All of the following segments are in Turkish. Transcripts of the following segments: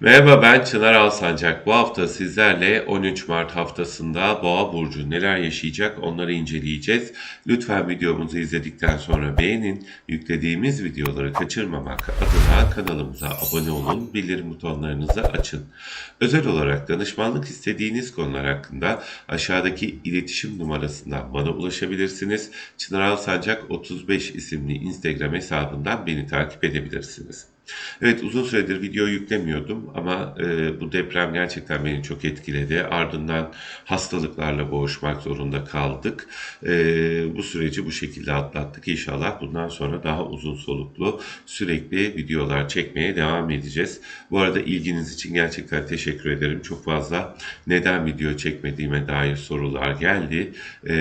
Merhaba ben Çınar Alsancak. Bu hafta sizlerle 13 Mart haftasında Boğa Burcu neler yaşayacak onları inceleyeceğiz. Lütfen videomuzu izledikten sonra beğenin. Yüklediğimiz videoları kaçırmamak adına kanalımıza abone olun. Bildirim butonlarınızı açın. Özel olarak danışmanlık istediğiniz konular hakkında aşağıdaki iletişim numarasından bana ulaşabilirsiniz. Çınar Alsancak 35 isimli Instagram hesabından beni takip edebilirsiniz. Evet uzun süredir video yüklemiyordum ama e, bu deprem gerçekten beni çok etkiledi. Ardından hastalıklarla boğuşmak zorunda kaldık. E, bu süreci bu şekilde atlattık. İnşallah bundan sonra daha uzun soluklu sürekli videolar çekmeye devam edeceğiz. Bu arada ilginiz için gerçekten teşekkür ederim. Çok fazla neden video çekmediğime dair sorular geldi. E,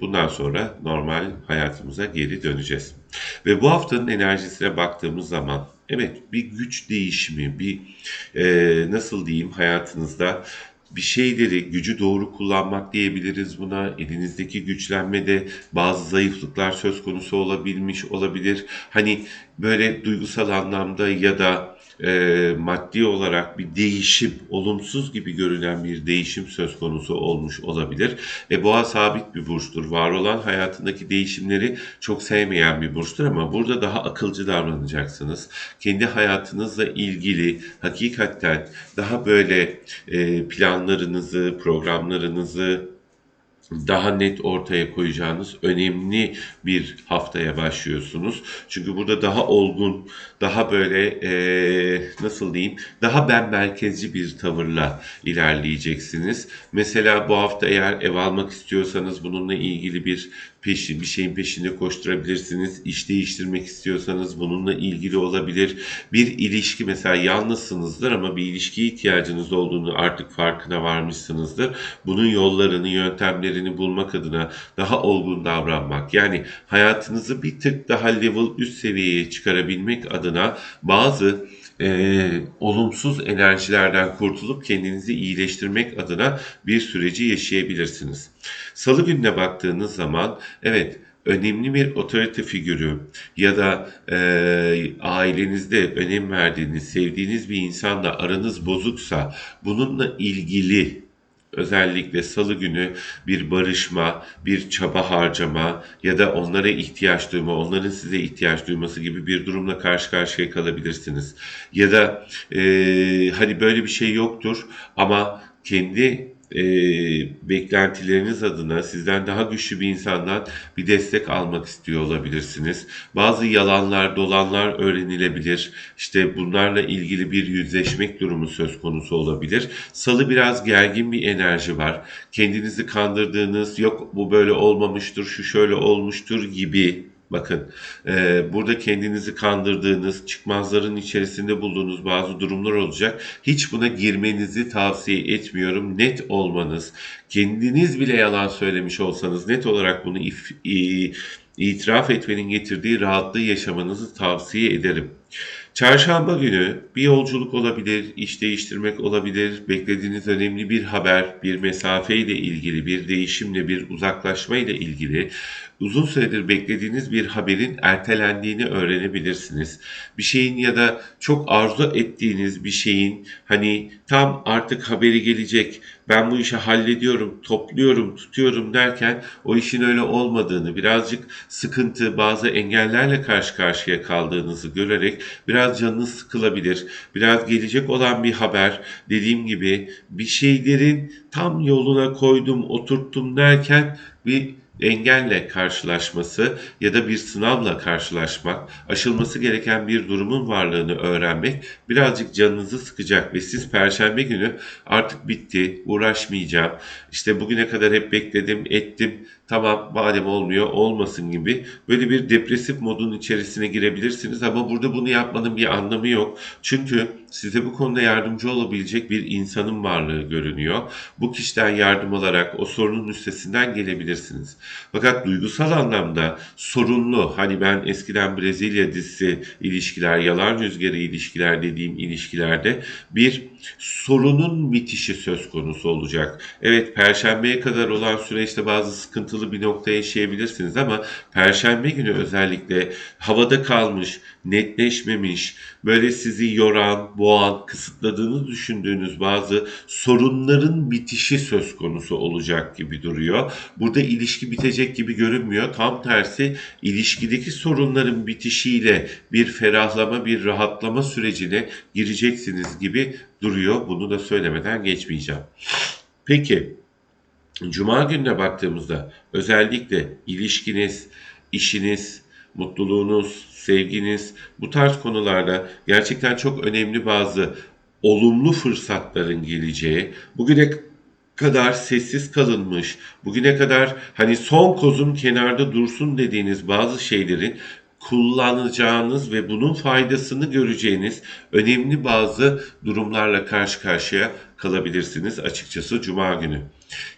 bundan sonra normal hayatımıza geri döneceğiz. Ve bu haftanın enerjisine baktığımız zaman evet bir güç değişimi, bir e, nasıl diyeyim hayatınızda bir şeyleri gücü doğru kullanmak diyebiliriz buna. Elinizdeki güçlenmede bazı zayıflıklar söz konusu olabilmiş olabilir. Hani böyle duygusal anlamda ya da e, maddi olarak bir değişim, olumsuz gibi görünen bir değişim söz konusu olmuş olabilir. E, boğa sabit bir burçtur. Var olan hayatındaki değişimleri çok sevmeyen bir burçtur ama burada daha akılcı davranacaksınız. Kendi hayatınızla ilgili hakikaten daha böyle e, planlarınızı, programlarınızı daha net ortaya koyacağınız önemli bir haftaya başlıyorsunuz. Çünkü burada daha olgun, daha böyle eee, nasıl diyeyim, daha ben merkezci bir tavırla ilerleyeceksiniz. Mesela bu hafta eğer ev almak istiyorsanız bununla ilgili bir peşi, bir şeyin peşinde koşturabilirsiniz. İş değiştirmek istiyorsanız bununla ilgili olabilir. Bir ilişki mesela yalnızsınızdır ama bir ilişkiye ihtiyacınız olduğunu artık farkına varmışsınızdır. Bunun yollarını, yöntemlerini bulmak adına daha olgun davranmak. Yani hayatınızı bir tık daha level üst seviyeye çıkarabilmek adına bazı e, olumsuz enerjilerden kurtulup kendinizi iyileştirmek adına bir süreci yaşayabilirsiniz. Salı gününe baktığınız zaman evet önemli bir otorite figürü ya da e, ailenizde önem verdiğiniz, sevdiğiniz bir insanla aranız bozuksa bununla ilgili özellikle salı günü bir barışma, bir çaba harcama ya da onlara ihtiyaç duyma, onların size ihtiyaç duyması gibi bir durumla karşı karşıya kalabilirsiniz. Ya da e, hani böyle bir şey yoktur ama kendi e, beklentileriniz adına sizden daha güçlü bir insandan bir destek almak istiyor olabilirsiniz. Bazı yalanlar, dolanlar öğrenilebilir. İşte bunlarla ilgili bir yüzleşmek durumu söz konusu olabilir. Salı biraz gergin bir enerji var. Kendinizi kandırdığınız, yok bu böyle olmamıştır, şu şöyle olmuştur gibi Bakın, e, burada kendinizi kandırdığınız, çıkmazların içerisinde bulduğunuz bazı durumlar olacak. Hiç buna girmenizi tavsiye etmiyorum. Net olmanız, kendiniz bile yalan söylemiş olsanız net olarak bunu if- i- itiraf etmenin getirdiği rahatlığı yaşamanızı tavsiye ederim. Çarşamba günü bir yolculuk olabilir, iş değiştirmek olabilir, beklediğiniz önemli bir haber, bir mesafeyle ilgili, bir değişimle, bir uzaklaşma ile ilgili uzun süredir beklediğiniz bir haberin ertelendiğini öğrenebilirsiniz. Bir şeyin ya da çok arzu ettiğiniz bir şeyin hani tam artık haberi gelecek, ben bu işi hallediyorum, topluyorum, tutuyorum derken o işin öyle olmadığını, birazcık sıkıntı, bazı engellerle karşı karşıya kaldığınızı görerek biraz canınız sıkılabilir. Biraz gelecek olan bir haber, dediğim gibi bir şeylerin tam yoluna koydum, oturttum derken bir engelle karşılaşması ya da bir sınavla karşılaşmak, aşılması gereken bir durumun varlığını öğrenmek birazcık canınızı sıkacak ve siz perşembe günü artık bitti, uğraşmayacağım, işte bugüne kadar hep bekledim, ettim, tamam madem olmuyor olmasın gibi böyle bir depresif modun içerisine girebilirsiniz ama burada bunu yapmanın bir anlamı yok. Çünkü size bu konuda yardımcı olabilecek bir insanın varlığı görünüyor. Bu kişiden yardım alarak o sorunun üstesinden gelebilirsiniz. Fakat duygusal anlamda sorunlu, hani ben eskiden Brezilya dizisi ilişkiler, yalan rüzgarı ilişkiler dediğim ilişkilerde bir sorunun bitişi söz konusu olacak. Evet, perşembeye kadar olan süreçte bazı sıkıntılı bir nokta yaşayabilirsiniz ama Perşembe günü özellikle havada kalmış, netleşmemiş, böyle sizi yoran, boğan, kısıtladığını düşündüğünüz bazı sorunların bitişi söz konusu olacak gibi duruyor. Burada ilişki bitecek gibi görünmüyor. Tam tersi ilişkideki sorunların bitişiyle bir ferahlama, bir rahatlama sürecine gireceksiniz gibi duruyor. Bunu da söylemeden geçmeyeceğim. Peki, Cuma gününe baktığımızda özellikle ilişkiniz, işiniz, mutluluğunuz, sevginiz bu tarz konularda gerçekten çok önemli bazı olumlu fırsatların geleceği, bugüne kadar sessiz kalınmış, bugüne kadar hani son kozum kenarda dursun dediğiniz bazı şeylerin kullanacağınız ve bunun faydasını göreceğiniz önemli bazı durumlarla karşı karşıya kalabilirsiniz açıkçası cuma günü.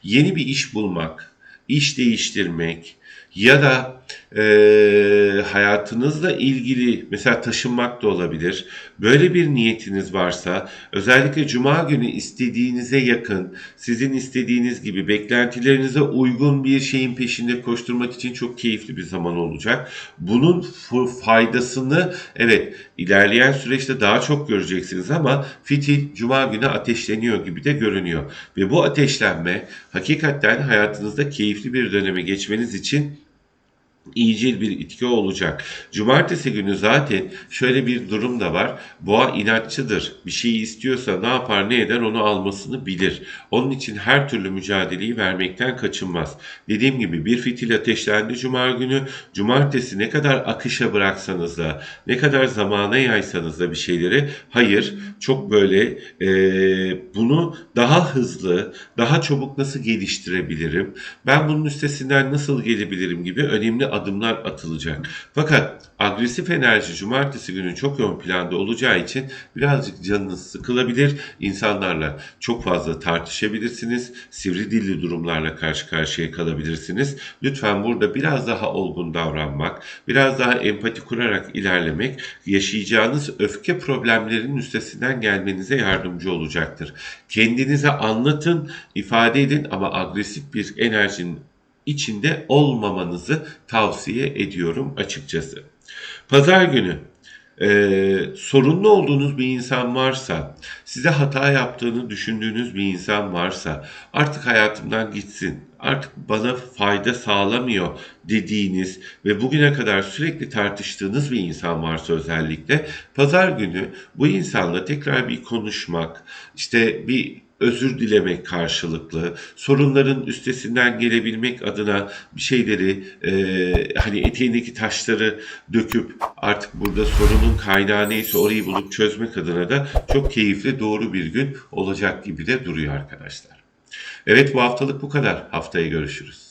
Yeni bir iş bulmak, iş değiştirmek ya da eee, hayatınızla ilgili mesela taşınmak da olabilir. Böyle bir niyetiniz varsa özellikle cuma günü istediğinize yakın, sizin istediğiniz gibi beklentilerinize uygun bir şeyin peşinde koşturmak için çok keyifli bir zaman olacak. Bunun faydasını evet ilerleyen süreçte daha çok göreceksiniz ama fitil cuma günü ateşleniyor gibi de görünüyor. Ve bu ateşlenme hakikaten hayatınızda keyifli bir döneme geçmeniz için iyicil bir itki olacak. Cumartesi günü zaten şöyle bir durum da var. Boğa inatçıdır. Bir şeyi istiyorsa ne yapar ne eder onu almasını bilir. Onun için her türlü mücadeleyi vermekten kaçınmaz. Dediğim gibi bir fitil ateşlendi cuma günü. Cumartesi ne kadar akışa bıraksanız da ne kadar zamana yaysanız da bir şeyleri hayır çok böyle e, bunu daha hızlı daha çabuk nasıl geliştirebilirim ben bunun üstesinden nasıl gelebilirim gibi önemli adımlar atılacak. Fakat agresif enerji cumartesi günü çok ön planda olacağı için birazcık canınız sıkılabilir. İnsanlarla çok fazla tartışabilirsiniz. Sivri dilli durumlarla karşı karşıya kalabilirsiniz. Lütfen burada biraz daha olgun davranmak, biraz daha empati kurarak ilerlemek yaşayacağınız öfke problemlerinin üstesinden gelmenize yardımcı olacaktır. Kendinize anlatın, ifade edin ama agresif bir enerjinin içinde olmamanızı tavsiye ediyorum açıkçası. Pazar günü e, sorunlu olduğunuz bir insan varsa, size hata yaptığını düşündüğünüz bir insan varsa artık hayatımdan gitsin, artık bana fayda sağlamıyor dediğiniz ve bugüne kadar sürekli tartıştığınız bir insan varsa özellikle pazar günü bu insanla tekrar bir konuşmak, işte bir özür dilemek karşılıklı, sorunların üstesinden gelebilmek adına bir şeyleri e, hani eteğindeki taşları döküp artık burada sorunun kaynağı neyse orayı bulup çözmek adına da çok keyifli doğru bir gün olacak gibi de duruyor arkadaşlar. Evet bu haftalık bu kadar. Haftaya görüşürüz.